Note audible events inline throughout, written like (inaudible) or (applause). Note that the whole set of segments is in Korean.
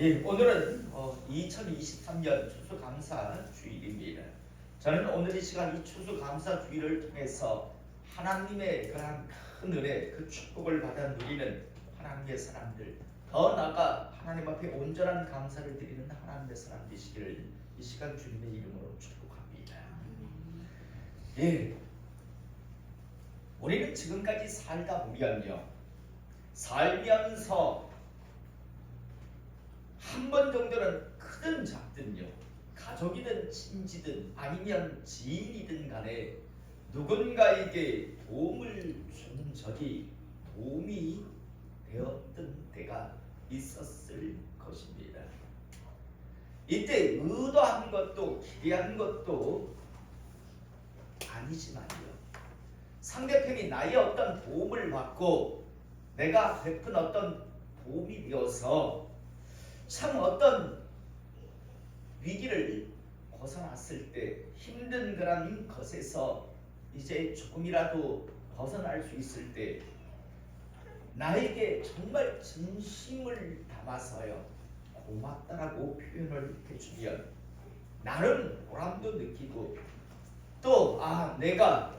예, 오늘은 어, 2023년 추수감사 주일입니다. 저는 오늘 이 시간 이 추수감사 주일을 통해서 하나님의 그러한 큰 은혜, 그 축복을 받아 누리는 하나님의 사람들, 더 나아가 하나님 앞에 온전한 감사를 드리는 하나님의 사람 되시기를 이 시간 주님의 이름으로 축복합니다. 예, 우리는 지금까지 살다 보면요, 살면서 한 번 정도는 크든 작든요 가족이든 친지든 아니면 지인이든 간에 누군가에게 도움을 준 적이 도움이 되었던 때가 있었을 것입니다. 이때 의도한 것도 기대한 것도 아니지만요. 상대편이 나의 어떤 도움을 받고 내가 베푼 어떤 도움이 되어서 참 어떤 위기를 벗어났을 때 힘든 그런 것에서 이제 조금이라도 벗어날 수 있을 때 나에게 정말 진심을 담아서요 고맙다라고 표현을 해주면 나름 보람도 느끼고 또 아 내가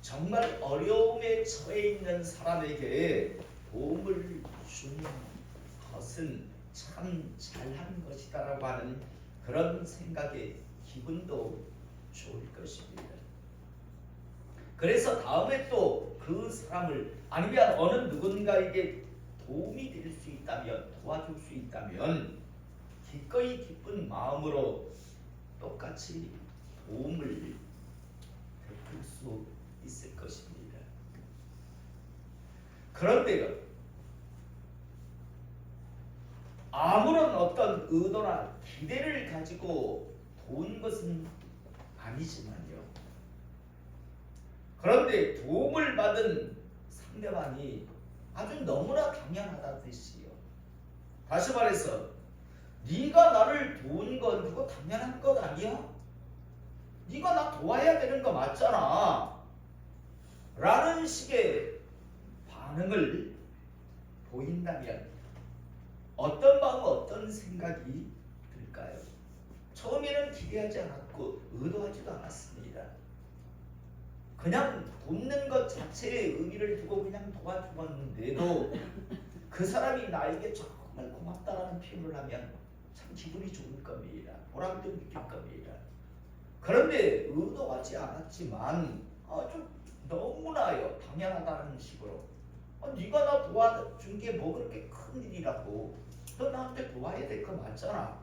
정말 어려움에 처해 있는 사람에게 도움을 주는 것은 참 잘한 것이다라고 하는 그런 생각에 기분도 좋을 것입니다. 그래서 다음에 또 그 사람을 아니면 어느 누군가에게 도움이 될 수 있다면 도와줄 수 있다면 기꺼이 기쁜 마음으로 똑같이 도움을 베풀 수 있을 것입니다. 그런데요. 아무런 어떤 의도나 기대를 가지고 도운 것은 아니지만요. 그런데 도움을 받은 상대방이 아주 너무나 당연하다듯이요. 다시 말해서 네가 나를 도운 건 그거 당연한 것 아니야? 네가 나 도와야 되는 거 맞잖아. 라는 식의 반응을 보인다면 어떤 마음, 어떤 생각이 들까요? 처음에는 기대하지 않았고 의도하지도 않았습니다. 그냥 돕는 것 자체에 의미를 두고 그냥 도와주었는데도 (laughs) 그 사람이 나에게 정말 고맙다라는 표현을 하면 참 기분이 좋을 겁니다. 보람도 느낄 겁니다. 그런데 의도하지 않았지만 아, 좀 너무나요 당연하다는 식으로 아, 네가 나 도와준 게 뭐 그렇게 큰 일이라고? 너 나한테 도와야 될 거 맞잖아.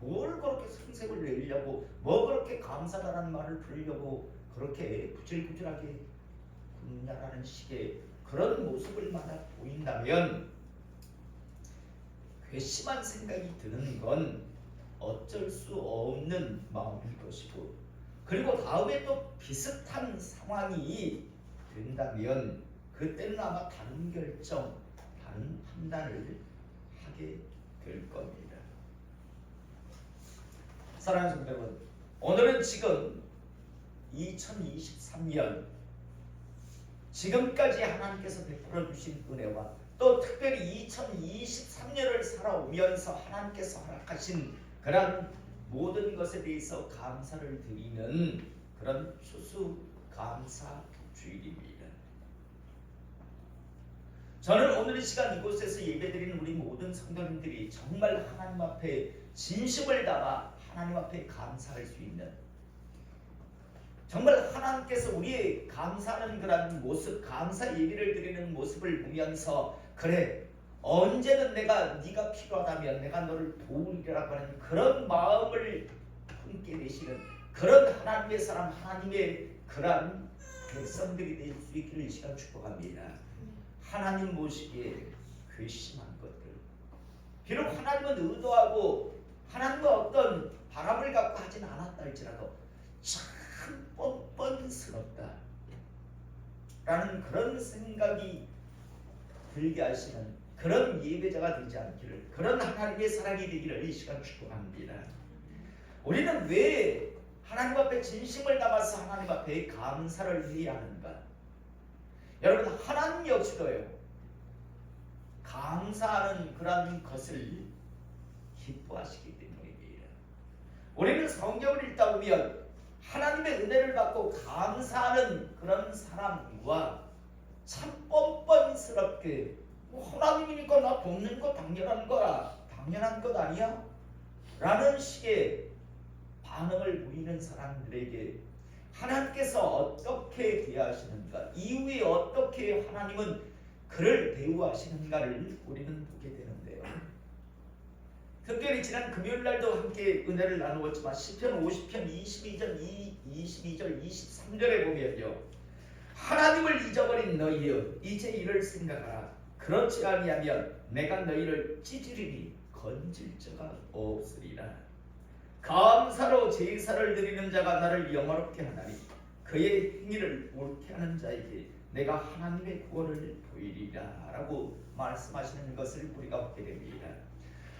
뭘 그렇게 생색을 내려고 뭐 그렇게 감사하다는 말을 들으려고 그렇게 구질구질하게 굽냐라는 식의 그런 모습을 만약 보인다면 괘씸한 생각이 드는 건 어쩔 수 없는 마음일 것이고 그리고 다음에 또 비슷한 상황이 된다면 그때는 아마 다른 결정, 다른 판단을 하게 될 겁니다. 사랑하는 성도 여러분, 오늘은 지금 2023년 지금까지 하나님께서 베풀어 주신 은혜와 또 특별히 2023년을 살아오면서 하나님께서 허락하신 그런 모든 것에 대해서 감사를 드리는 그런 추수 감사 주일입니다. 저는 오늘 이 시간 이곳에서 예배드리는 우리 모든 성도님들이 정말 하나님 앞에 진심을 담아 하나님 앞에 감사할 수 있는 정말 하나님께서 우리의 감사하는 그런 모습, 감사 예배를 드리는 모습을 보면서 그래 언제든 내가 네가 필요하다면 내가 너를 도우리라고 하는 그런 마음을 품게 되시는 그런 하나님의 사람, 하나님의 그런 백성들이 될 수 있기를 이 시간 축복합니다. 하나님 모시기에 괘씸한 것들. 비록 하나님은 의도하고 하나님과 어떤 바람을 갖고 하진 않았다 할지라도 참 뻔뻔스럽다. 라는 그런 생각이 들게 하시는 그런 예배자가 되지 않기를 그런 하나님의 사랑이 되기를 이 시간 축복합니다. 우리는 왜 하나님 앞에 진심을 담아서 하나님 앞에 감사를 하는가? 여러분 하나님 역시도요. 감사하는 그런 것을 기뻐하시기 때문입니다. 우리는 성경을 읽다 보면 하나님의 은혜를 받고 감사하는 그런 사람과 참 뻔뻔스럽게 뭐 하나님이니까 나 돕는 거 당연한 거야 당연한 것 아니야? 라는 식의 반응을 보이는 사람들에게 하나님께서 어떻게 대하시는가 이후에 어떻게 하나님은 그를 대우하시는가를 우리는 보게 되는데요. 특별히 지난 금요일 날도 함께 은혜를 나누었지만 시편 50편 22절 22절 23절에 보면요. 하나님을 잊어버린 너희여 이제 이를 생각하라 그렇지 아니하면 내가 너희를 찌질이니 건질 자가 없으리라 감사로 제사를 드리는 자가 나를 영화롭게 하나니 그의 행위를 옳게 하는 자에게 내가 하나님의 구원을 보이리라 라고 말씀하시는 것을 우리가 보게 됩니다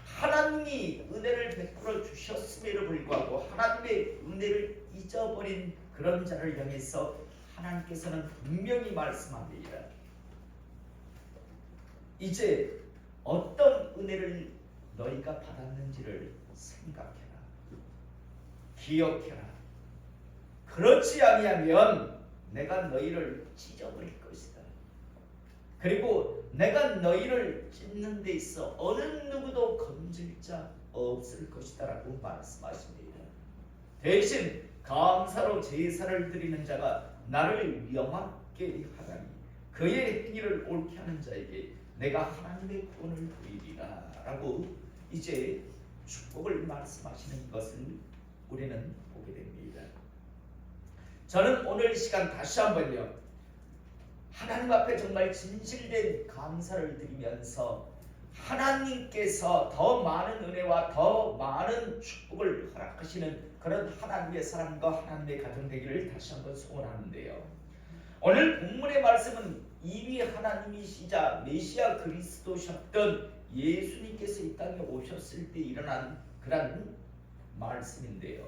하나님이 은혜를 베풀어 주셨음에도 불구하고 하나님의 은혜를 잊어버린 그런 자를 향해서 하나님께서는 분명히 말씀합니다. 이제 어떤 은혜를 너희가 받았는지를 생각해라. 기억해라. 그렇지 아니하면 내가 너희를 찢어버릴 것이다. 그리고 내가 너희를 찢는 데 있어 어느 누구도 건질 자 없을 것이다라고 말씀하십니다. 대신 감사로 제사를 드리는 자가 나를 영화롭게 하다니 그의 행위를 옳게 하는 자에게 내가 하나님의 구원을 보이리라라고 이제 축복을 말씀하시는 것을 우리는 보게 됩니다. 저는 오늘 이 시간 다시 한번요 하나님 앞에 정말 진실된 감사를 드리면서 하나님께서 더 많은 은혜와 더 많은 축복을 허락하시는 그런 하나님의 사람과 하나님의 가정 되기를 다시 한번 소원하는데요. 오늘 본문의 말씀은 이위 하나님이시자 메시아 그리스도셨던 예수님께서 이 땅에 오셨을 때 일어난 그런 말씀인데요.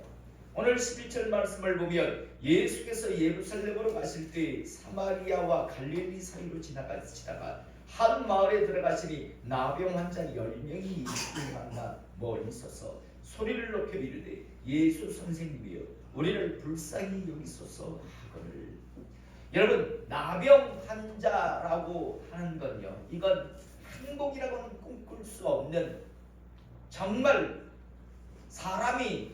오늘 11절 말씀을 보면 예수께서 예루살렘으로 가실 때 사마리아와 갈릴리 사이로 지나가시다가 한 마을에 들어가시니 나병 환자 10명이 예수를 만나 멀리 서서 소리를 높여 이르되 예수 선생님이여 우리를 불쌍히 여기소서 하거늘 여러분 나병 환자라고 하는 건요 이건 행복이라고는 꿈꿀 수 없는 정말 사람이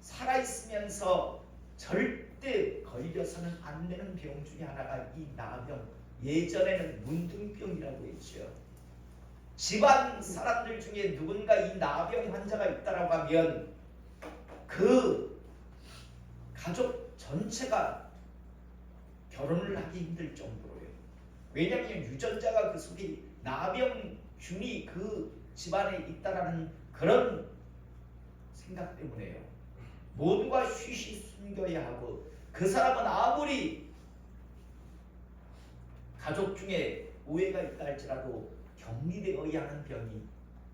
살아있으면서 절대 걸려서는 안 되는 병 중에 하나가 이 나병 예전에는 문둥병이라고 했죠 집안 사람들 중에 누군가 이 나병 환자가 있다라고 하면 그 가족 전체가 결혼을 하기 힘들 정도로요. 왜냐하면 유전자가 그 속에 나병 균이 그 집안에 있다라는 그런 생각 때문에요. 모두가 쉬쉬 숨겨야 하고 그 사람은 아무리 가족 중에 오해가 있다 할지라도 격리되어야 하는 병이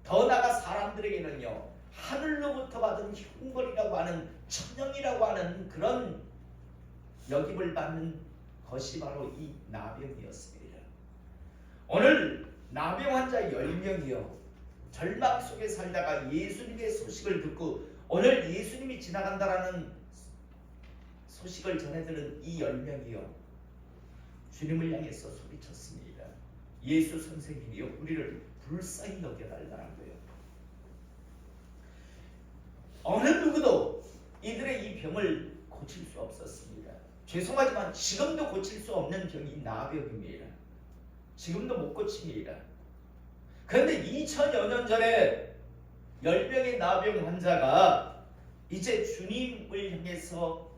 더 나아가 사람들에게는요 하늘로부터 받은 형벌이라고 하는 천형이라고 하는 그런 역임을 받는 것이 바로 이 나병이었습니다. 오늘 나병 환자 10명이요 절망 속에 살다가 예수님의 소식을 듣고 오늘 예수님이 지나간다라는 소식을 전해들은 이 10명이요 주님을 향해서 소리쳤습니다. 예수 선생님이요 우리를 불쌍히 여겨달라고요. 어느 누구도 이들의 이 병을 고칠 수 없었습니다. 죄송하지만 지금도 고칠 수 없는 병이 나병입니다. 지금도 못 고칩니다. 그런데 2000여 년 전에 10명의 나병 환자가 이제 주님을 향해서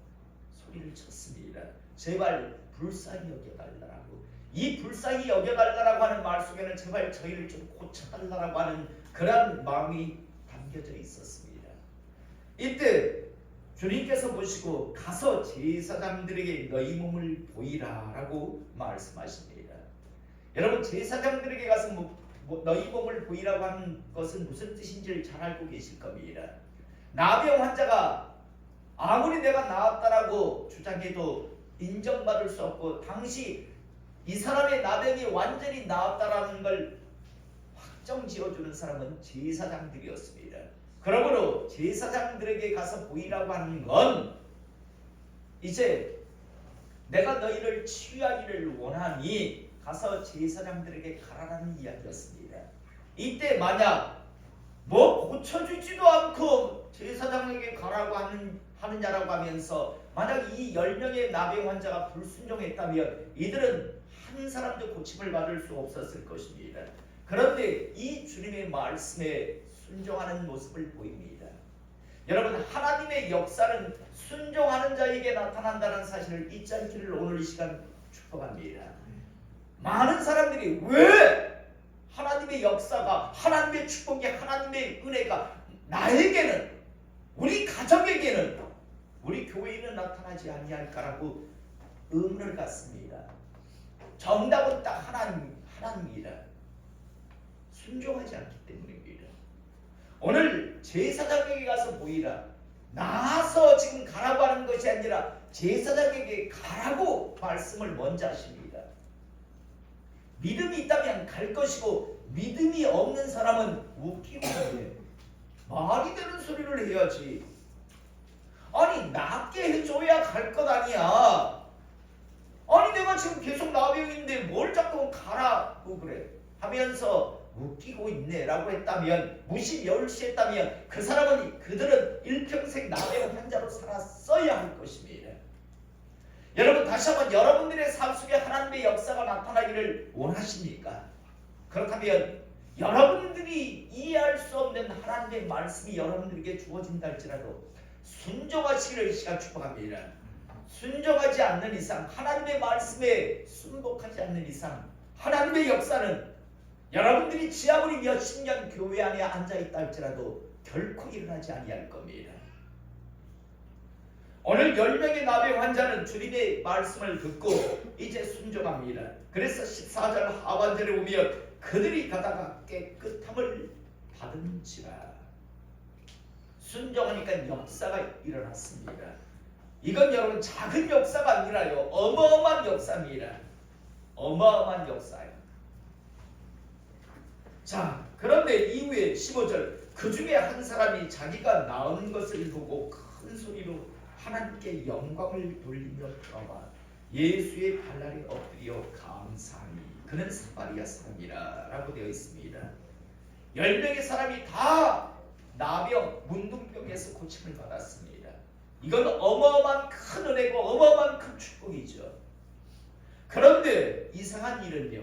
소리를 쳤습니다. 제발 불쌍히 여겨달라고. 이 불쌍히 여겨달라고 하는 말 속에는 제발 저희를 좀 고쳐달라고 하는 그런 마음이 담겨져 있었습니다. 이때 주님께서 보시고 가서 제사장들에게 너희 몸을 보이라라고 말씀하십니다. 여러분 제사장들에게 가서 뭐, 뭐 너희 몸을 보이라고 하는 것은 무슨 뜻인지를 잘 알고 계실 겁니다. 나병 환자가 아무리 내가 나았다라고 주장해도 인정받을 수 없고 당시 이 사람의 나병이 완전히 나았다라는 걸 확정 지어주는 사람은 제사장들이었습니다. 그러므로 제사장들에게 가서 보이라고 하는 건 이제 내가 너희를 치유하기를 원하니 가서 제사장들에게 가라라는 이야기였습니다. 이때 만약 뭐 고쳐주지도 않고 제사장에게 가라고 하는 하느냐라고 하면서 만약 이 10명의 나병 환자가 불순종했다면 이들은 한 사람도 고침을 받을 수 없었을 것입니다. 그런데 이 주님의 말씀에 순종하는 모습을 보입니다. 여러분 하나님의 역사는 순종하는 자에게 나타난다는 사실을 잊지 않기를 오늘 이 시간 축복합니다. 많은 사람들이 왜 하나님의 역사가 하나님의 축복이 하나님의 은혜가 나에게는 우리 가정에게는 우리 교회에는 나타나지 아니할까라고 의문을 갖습니다. 정답은 딱 하나님 하나님이다. 순종하지 않기 때문입니다. 오늘 제사장에게 가서 보이라. 나서 지금 가라고 하는 것이 아니라 제사장에게 가라고 말씀을 먼저 하십니다. 믿음이 있다면 갈 것이고 믿음이 없는 사람은 웃기고 해. 말이 되는 소리를 해야지. 아니 낫게 해줘야 갈 것 아니야. 아니 내가 지금 계속 나병인데 뭘 자꾸 가라고 그래 하면서 웃기고 있네라고 했다면 무시 멸시했다면 그 사람은 그들은 일평생 나병 환자로 살았어야 할 것입니다. 여러분 다시 한번 여러분들의 삶 속에 하나님의 역사가 나타나기를 원하십니까? 그렇다면 여러분들이 이해할 수 없는 하나님의 말씀이 여러분들에게 주어진다 할지라도 순종하시기를 이 시간 축복합니다. 순종하지 않는 이상 하나님의 말씀에 순복하지 않는 이상 하나님의 역사는 여러분들이 지하물이 몇십 년 교회 안에 앉아 있다 할지라도 결코 일어나지 아니할 겁니다. 오늘 10명의 나병 환자는 주님의 말씀을 듣고 이제 순종합니다. 그래서 14절 하반절에 보면 그들이 가다가 깨끗함을 받은지라 순종하니까 역사가 일어났습니다. 이건 여러분 작은 역사가 아니라요. 어마어마한 역사입니다. 어마어마한 역사예요. 자, 그런데 이후에 15절 그 중에 한 사람이 자기가 나은 것을 보고 큰 소리로 하나님께 영광을 돌리며 들어와 예수의 발날에 엎드려 감사하니 그는 사마리아 사람이라 라고 되어 있습니다. 열 명의 사람이 다 나병, 문둥병에서 고침을 받았습니다. 이건 어마어마한 큰 은혜고 어마어마한 큰 축복이죠. 그런데 이상한 일은요.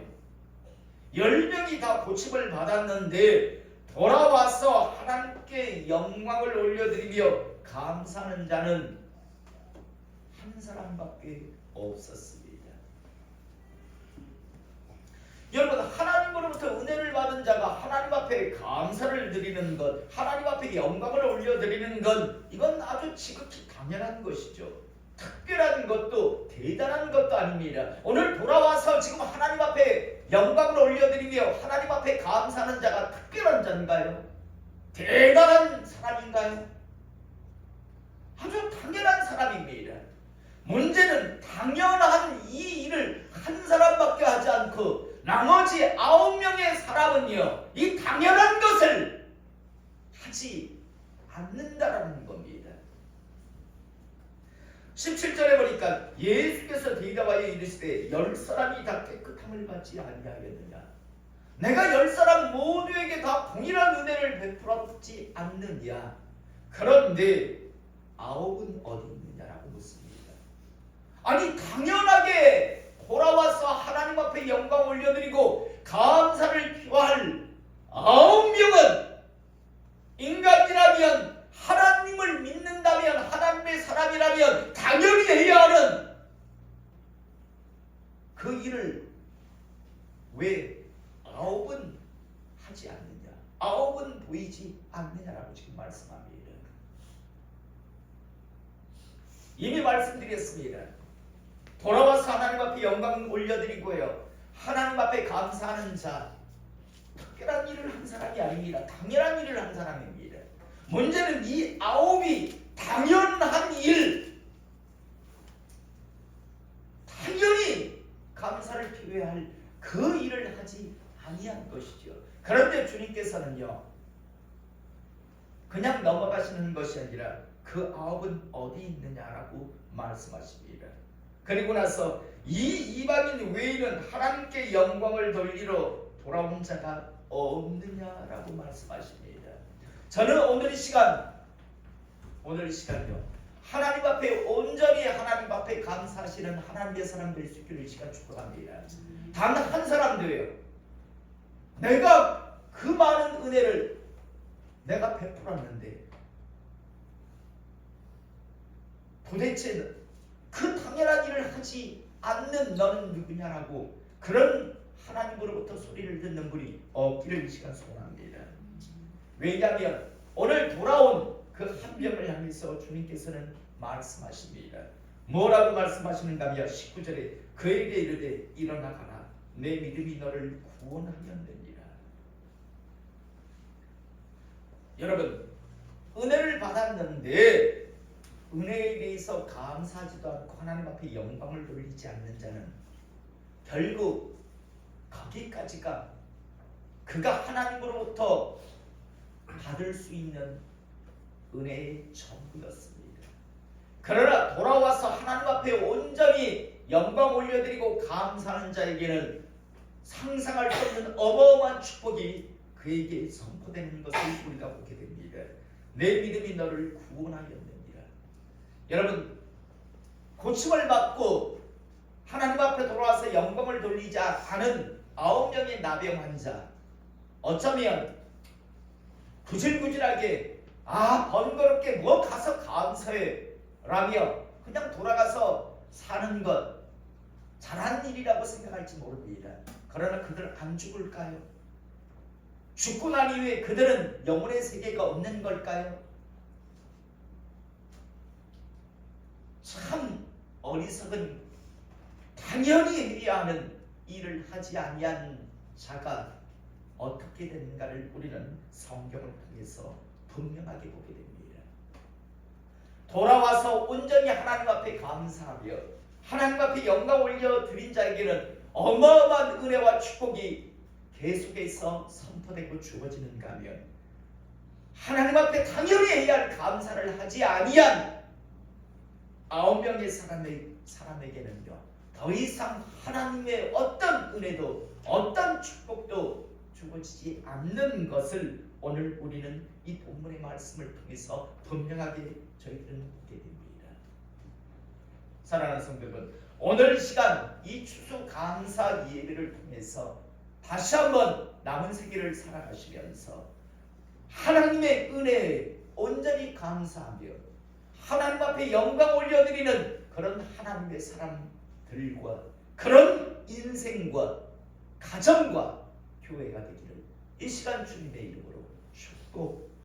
열 명이 다 고침을 받았는데 돌아와서 하나님께 영광을 올려드리며 감사하는 자는 한 사람밖에 없었습니다. 여러분 하나님으로부터 은혜를 받은 자가 하나님 앞에 감사를 드리는 것, 하나님 앞에 영광을 올려드리는 것 이건 아주 지극히 당연한 것이죠. 특별한 것도 대단한 것도 아닙니다. 오늘 돌아와서 지금 하나님 앞에 영광을 올려드리며 하나님 앞에 감사하는 자가 특별한 자인가요? 대단한 사람인가요? 아주 당연한 사람입니다. 문제는 당연한 이 일을 한 사람밖에 하지 않고 나머지 아홉 명의 사람은요, 이 당연한 것을 하지 않는다라는 겁니다. 17절에 보니까 예수께서 대답하여 이르시되 열 사람이 다 깨끗 함을 받지 아니하였느냐? 내가 열 사람 모두에게 다 동일한 은혜를 베풀었지 않느냐? 그런데 아홉은 어디 있느냐라고 묻습니다. 아니 당연하게 돌아와서 하나님 앞에 영광 올려드리고 감사를 표할 아홉 명은 인간이라면 하나님을 믿는다면 하나님의 사람이라면 당연히 해야 하는 그 일을 왜 아홉은 하지 않느냐 아홉은 보이지 않느냐라고 지금 말씀합니다 이미 말씀드렸습니다. 돌아와서 하나님 앞에 영광 올려드리고요. 하나님 앞에 감사하는 자. 특별한 일을 한 사람이 아닙니다. 당연한 일을 한 사람입니다. 문제는 이 아홉이 당연한 일, 당연히 감사를 표해야 할그 일을 하지 아니한 것이죠. 그런데 주님 주님께서는요 그냥 넘어가시는 것이 아니라 그 아홉은 어디 있느냐라고 말씀하십니다. 그리고 나서 이 이방인 외에는 하나님께 영광을 돌리러 돌아온 자가 없느냐라고 말씀하십니다. 저는 오늘 이 시간 오늘 이 시간요 하나님 앞에 온전히 하나님 앞에 감사하시는 하나님의 사람 될 수 있기를 이 시간 축복합니다. 단 한 사람도요. 내가 그 많은 은혜를 내가 베풀었는데 도대체 그 당연한 일을 하지 않는 너는 누구냐라고 그런 하나님으로부터 소리를 듣는 분이 없기를 이 시간 소원합니다. 왜냐하면 오늘 돌아온 그한 명을 향해서 주님께서는 말씀하십니다. 뭐라고 말씀하시는가 하면 19절에 그에게 이르되 일어나가라 내 믿음이 너를 구원하였느니라. 여러분 은혜를 받았는데 은혜에 대해서 감사하지도 않고 하나님 앞에 영광을 돌리지 않는 자는 결국 거기까지가 그가 하나님으로부터 받을 수 있는 은혜의 전부였습니다. 그러나 돌아와서 하나님 앞에 온전히 영광 올려드리고 감사하는 자에게는 상상할 수 없는 어마어마한 축복이 그에게 선포되는 것을 우리가 보게 됩니다. 내 믿음이 너를 구원하였느니라. 여러분 고침을 받고 하나님 앞에 돌아와서 영광을 돌리자 하는 아홉 명의 나병 환자 어쩌면 구질구질하게 아 번거롭게 뭐 가서 감사해 라며 그냥 돌아가서 사는 것 잘한 일이라고 생각할지 모릅니다. 그러나 그들 안 죽을까요? 죽고 난 이후에 그들은 영혼의 세계가 없는 걸까요? 참 어리석은 당연히 해야 하는 일을 하지 아니한 자가 어떻게 되는가를 우리는 성경을 통해서 분명하게 보게 됩니다. 돌아와서 온전히 하나님 앞에 감사하며 하나님 앞에 영광 올려 드린 자에게는 어마어마한 은혜와 축복이 계속해서 선포되고 주어지는가 하면 하나님 앞에 당연히 해야 할 감사를 하지 아니한 아홉 명의 사람의 사람에게는요 더 이상 하나님의 어떤 은혜도 어떤 축복도 주어지지 않는 것을 오늘 우리는 이 본문의 말씀을 통해서 분명하게 저희들은 보게 됩니다. 사랑하는 성도들, 오늘 시간 이 추수 감사 예배를 통해서 다시 한번 남은 세계를 살아가시면서 하나님의 은혜에 온전히 감사하며 하나님 앞에 영광 올려드리는 그런 하나님의 사람들과 그런 인생과 가정과 교회가 되기를 이 시간 주님의 이름으로 축복